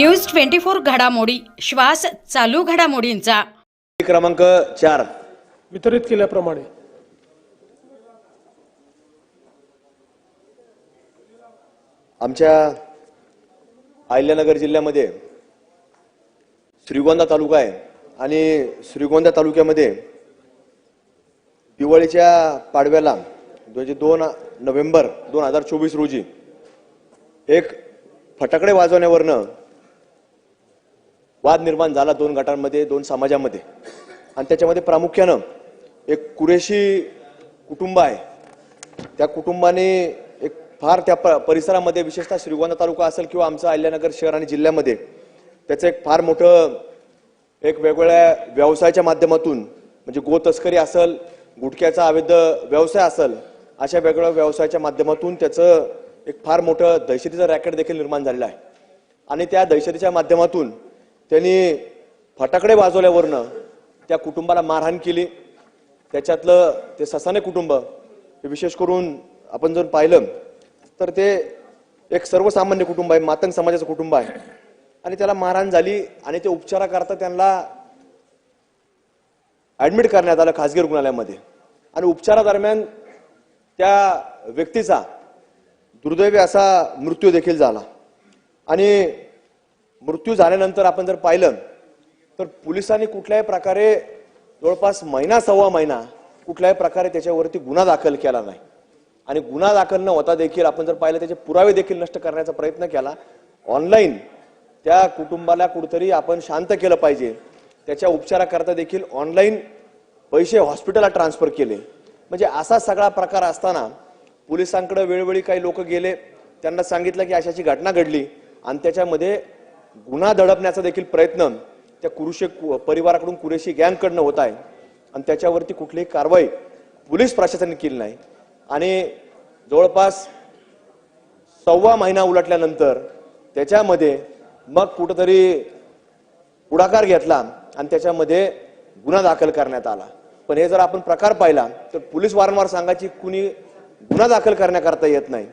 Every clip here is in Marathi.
न्यूज ट्वेंटी फोर घडामोडी. श्वास चालू घडामोडींचा. क्रमांक चार. वितरित केल्याप्रमाणे. आमच्या अहिल्यानगर जिल्ह्यामध्ये श्रीगोंदा तालुका आहे आणि श्रीगोंदा तालुक्यामध्ये दिवाळीच्या पाडव्याला म्हणजे दोन नोव्हेंबर दोन हजार चोवीस रोजी एक फटाकडे वाजवण्यावरनं वाद निर्माण झाला दोन गटांमध्ये दोन समाजामध्ये. आणि त्याच्यामध्ये प्रामुख्यानं एक कुरेशी कुटुंब आहे. त्या कुटुंबाने एक फार त्या प- परिसरामध्ये विशेषतः श्रीगोंदा तालुका असेल किंवा आमचं अहिल्यानगर शहर आणि जिल्ह्यामध्ये त्याचं एक फार मोठं एक वेगवेगळ्या व्यवसायाच्या माध्यमातून म्हणजे गो तस्करी असेल गुटख्याचा अवैध व्यवसाय असेल अशा वेगवेगळ्या व्यवसायाच्या माध्यमातून त्याचं एक फार मोठं दहशतीचं रॅकेट देखील निर्माण झालेलं आहे. आणि त्या दहशतीच्या माध्यमातून त्यांनी फटाकडे वाजवल्यावरनं त्या कुटुंबाला मारहाण केली. त्याच्यातलं ते ससाने कुटुंब हे विशेष करून आपण जर पाहिलं तर ते एक सर्वसामान्य कुटुंब आहे मातंग समाजाचं कुटुंब आहे. आणि त्याला मारहाण झाली आणि ते उपचाराकरता त्यांना ऍडमिट करण्यात आलं खासगी रुग्णालयामध्ये. आणि उपचारादरम्यान त्या व्यक्तीचा दुर्दैवी असा मृत्यू देखील झाला. आणि मृत्यू झाल्यानंतर आपण जर पाहिलं तर पोलिसांनी कुठल्याही प्रकारे जवळपास महिना सव्वा महिना कुठल्याही प्रकारे त्याच्यावरती गुन्हा दाखल केला नाही. आणि गुन्हा दाखल न होता देखील आपण जर पाहिलं त्याचे पुरावे देखील नष्ट करण्याचा प्रयत्न केला. ऑनलाईन त्या कुटुंबाला कुठतरी आपण शांत केलं पाहिजे. त्याच्या उपचाराकरता देखील ऑनलाईन पैसे हॉस्पिटलला ट्रान्सफर केले. म्हणजे असा सगळा प्रकार असताना पोलिसांकडे वेळोवेळी काही लोक गेले. त्यांना सांगितलं की अशाची घटना घडली. आणि त्याच्यामध्ये गुन्हा दडपण्याचा देखील प्रयत्न त्या कुरुशे परिवाराकडून कुरेशी गँगकडनं होत आहे. आणि त्याच्यावरती कुठलीही कारवाई पोलीस प्रशासनाने केली नाही. आणि जवळपास सव्वा महिना उलटल्यानंतर त्याच्यामध्ये मग कुठंतरी पुढाकार घेतला आणि त्याच्यामध्ये गुन्हा दाखल करण्यात आला. पण हे जर आपण प्रकार पाहिला तर पोलीस वारंवार सांगायची कुणी गुन्हा दाखल करण्याकरता येत नाही.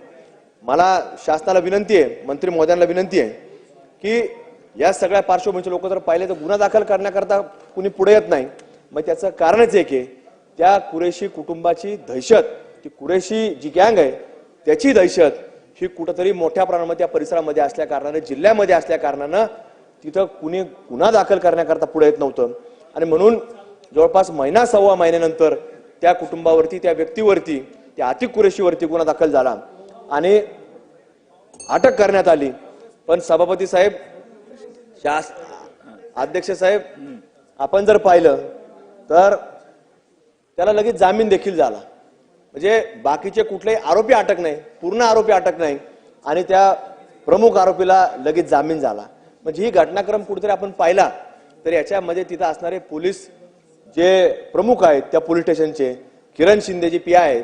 मला शासनाला विनंती आहे मंत्री महोदयांना विनंती आहे की या सगळ्या पार्श्वभूमीचे लोक जर पाहिले तर गुन्हा दाखल करण्याकरता कुणी पुढे येत नाही. मग त्याचं कारणच एक आहे त्या कुरेशी कुटुंबाची दहशत ती कुरेशी जी गँग आहे त्याची दहशत ही कुठंतरी मोठ्या प्रमाणामध्ये त्या परिसरामध्ये असल्या कारणानं जिल्ह्यामध्ये असल्या कारणानं तिथं कुणी गुन्हा दाखल करण्याकरता पुढे येत नव्हतं. आणि म्हणून जवळपास महिना सव्वा महिन्यानंतर त्या कुटुंबावरती त्या व्यक्तीवरती त्या अतिक कुरेशीवरती गुन्हा दाखल झाला. आणि अटक करण्यात आली. पण सभापती साहेब शास अध्यक्ष साहेब आपण जर पाहिलं तर त्याला लगेच जामीन देखील झाला. म्हणजे बाकीचे कुठलेही आरोपी अटक नाही पूर्ण आरोपी अटक नाही आणि त्या प्रमुख आरोपीला लगेच जामीन झाला. म्हणजे ही घटनाक्रम कुठेतरी आपण पाहिला तर याच्यामध्ये तिथं असणारे पोलीस जे प्रमुख आहेत त्या पोलीस स्टेशनचे किरण शिंदे जे पी आहेत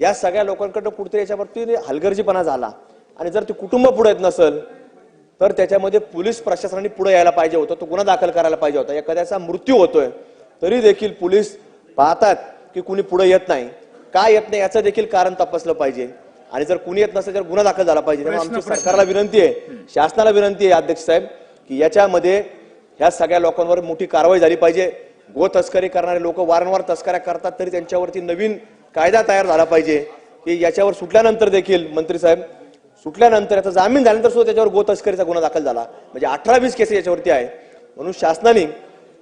या सगळ्या लोकांकडनं कुठेतरी याच्यावरती हलगर्जीपणा झाला. आणि जर ते कुटुंब पुढे येत नसेल तर त्याच्यामध्ये पोलीस प्रशासनाने पुढे यायला पाहिजे होतं. तो गुन्हा दाखल करायला पाहिजे होता. एखाद्याचा मृत्यू होतोय तरी देखील पोलीस पाहतात की कुणी पुढे येत नाही. का येत नाही याचं देखील कारण तपासलं पाहिजे. आणि जर कुणी येत नसेल तर गुन्हा दाखल झाला पाहिजे. त्यामुळे आमची सरकारला विनंती आहे शासनाला विनंती आहे अध्यक्ष साहेब की याच्यामध्ये ह्या सगळ्या लोकांवर मोठी कारवाई झाली पाहिजे. गो तस्करी करणारे लोक वारंवार तस्कऱ्या करतात तरी त्यांच्यावरती नवीन कायदा तयार झाला पाहिजे. की याच्यावर सुटल्यानंतर देखील मंत्री साहेब सुटल्यानंतर याचा जामीन झाल्यानंतर सुद्धा त्याच्यावर गो तस्करीचा गुन्हा दाखल झाला. म्हणजे अठरा वीस केसेस याच्यावरती आहे. म्हणून शासनाने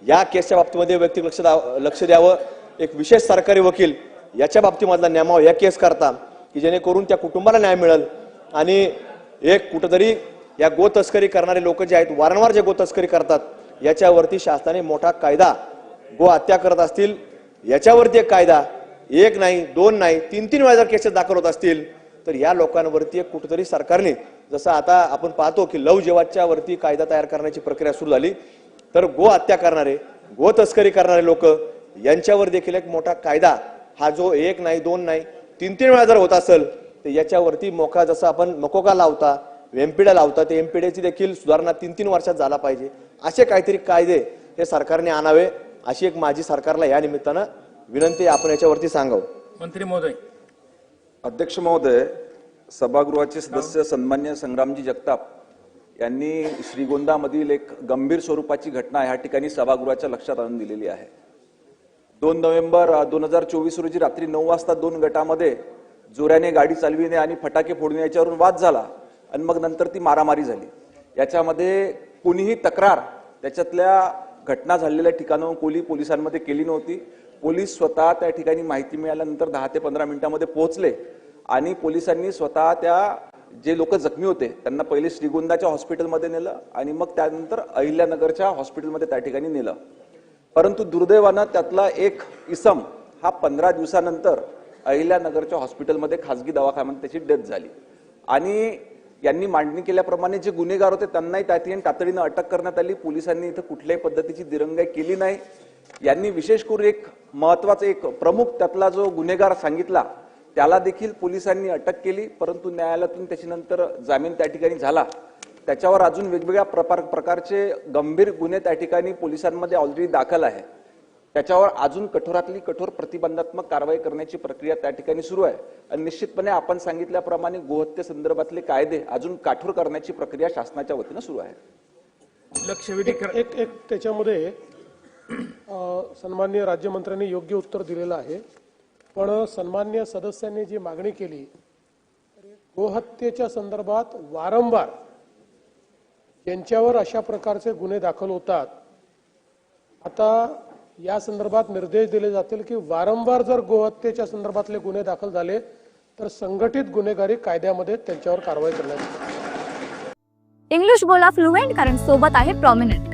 या केसच्या बाबतीमध्ये व्यक्ती लक्ष द्यावं लक्ष द्यावं. एक विशेष सरकारी वकील याच्या बाबतीमधला नेमाव या केस करता की जेणेकरून त्या कुटुंबाला न्याय मिळेल. आणि एक कुठंतरी या गो तस्करी करणारे लोक जे आहेत वारंवार जे गो तस्करी करतात याच्यावरती शासनाने मोठा कायदा गो हत्या करत असतील. याच्यावरती एक कायदा एक नाही दोन नाही तीन तीन वेळा जर केसेस दाखल होत असतील तर या लोकांवरती एक कुठंतरी सरकारने जसं आता आपण पाहतो की लव जेवाच्या वरती कायदा तयार करण्याची प्रक्रिया सुरू झाली तर गो हत्या करणारे गो तस्करी करणारे लोक यांच्यावर देखील एक मोठा कायदा हा जो एक नाही दोन नाही तीन तीन वेळा जर होत असेल तर याच्यावरती मोका जसं आपण मकोका लावता एमपीड्या लावता ते एमपीड्याची देखील सुधारणा तीन तीन वर्षात झाला पाहिजे. असे काहीतरी कायदे हे सरकारने आणावे अशी एक माझी सरकारला या निमित्तानं विनंती आपण याच्यावरती सांगावं. मंत्री महोदय अध्यक्ष महोदय सभागृहाचे सदस्य सन्मान्य संग्रामजी जगताप यांनी श्रीगोंदामधील एक गंभीर स्वरूपाची घटना ह्या ठिकाणी सभागृहाच्या लक्षात आणून दिलेली आहे. दोन नोव्हेंबर दोन हजार चोवीस रोजी रात्री नऊ वाजता दोन गटामध्ये जोऱ्याने गाडी चालविणे आणि फटाके फोडणे याच्यावरून वाद झाला आणि मग नंतर ती मारामारी झाली. याच्यामध्ये कुणीही तक्रार त्याच्यातल्या घटना झालेल्या ठिकाणाहून कोली पोलिसांमध्ये केली नव्हती. पोलीस स्वतः त्या ठिकाणी माहिती मिळाल्यानंतर दहा ते पंधरा मिनिटांमध्ये पोहोचले आणि पोलिसांनी स्वतः त्या जे लोक जखमी होते त्यांना पहिले श्रीगोंदाच्या हॉस्पिटलमध्ये नेलं आणि मग त्यानंतर अहिल्यानगरच्या हॉस्पिटलमध्ये त्या ठिकाणी नेलं. परंतु दुर्दैवानं त्यातला एक इसम हा पंधरा दिवसानंतर अहिल्यानगरच्या हॉस्पिटलमध्ये खासगी दवाखान्यात त्याची डेथ झाली. आणि यांनी मांडणी केल्याप्रमाणे जे गुन्हेगार होते त्यांनाही त्या ठिकाणी तातडीनं अटक करण्यात आली. पोलिसांनी इथं कुठल्याही पद्धतीची दिरंगाई केली नाही. यांनी विशेष करून एक महत्त्वाचा एक प्रमुख त्यातला जो गुन्हेगार सांगितला त्याला देखील पोलिसांनी अटक केली परंतु न्यायालयातून त्याच्यानंतर जामीन त्या ठिकाणी झाला. त्याच्यावर अजून वेगवेगळ्या प्रकार प्रकारचे गंभीर गुन्हे त्या ठिकाणी पोलिसांमध्ये ऑलरेडी दाखल आहे. त्याच्यावर अजून कठोरातली कठोर प्रतिबंधात्मक कारवाई करण्याची प्रक्रिया त्या ठिकाणी सुरू आहे. आणि निश्चितपणे आपण सांगितल्याप्रमाणे गोहत्ये संदर्भातले कायदे अजून कठोर करण्याची प्रक्रिया शासनाच्या वतीनं सुरू आहे. लक्षवेधी एक एक त्याच्यामध्ये सन्मान्य राज्यमंत्र्यांनी योग्य उत्तर दिलेलं आहे. पण सन्मान्य सदस्यांनी जी मागणी केली गोहत्येच्या संदर्भात वारंवार यांच्यावर अशा प्रकारचे गुन्हे दाखल होतात. आता या संदर्भात निर्देश दिले जातील की वारंवार जर गोहत्येच्या संदर्भातले गुन्हे दाखल झाले तर संघटित गुन्हेगारी कायद्यामध्ये त्यांच्यावर कारवाई करण्यात इंग्लिश बोला फ्लुएंट कारण सोबत आहे प्रॉमिनंट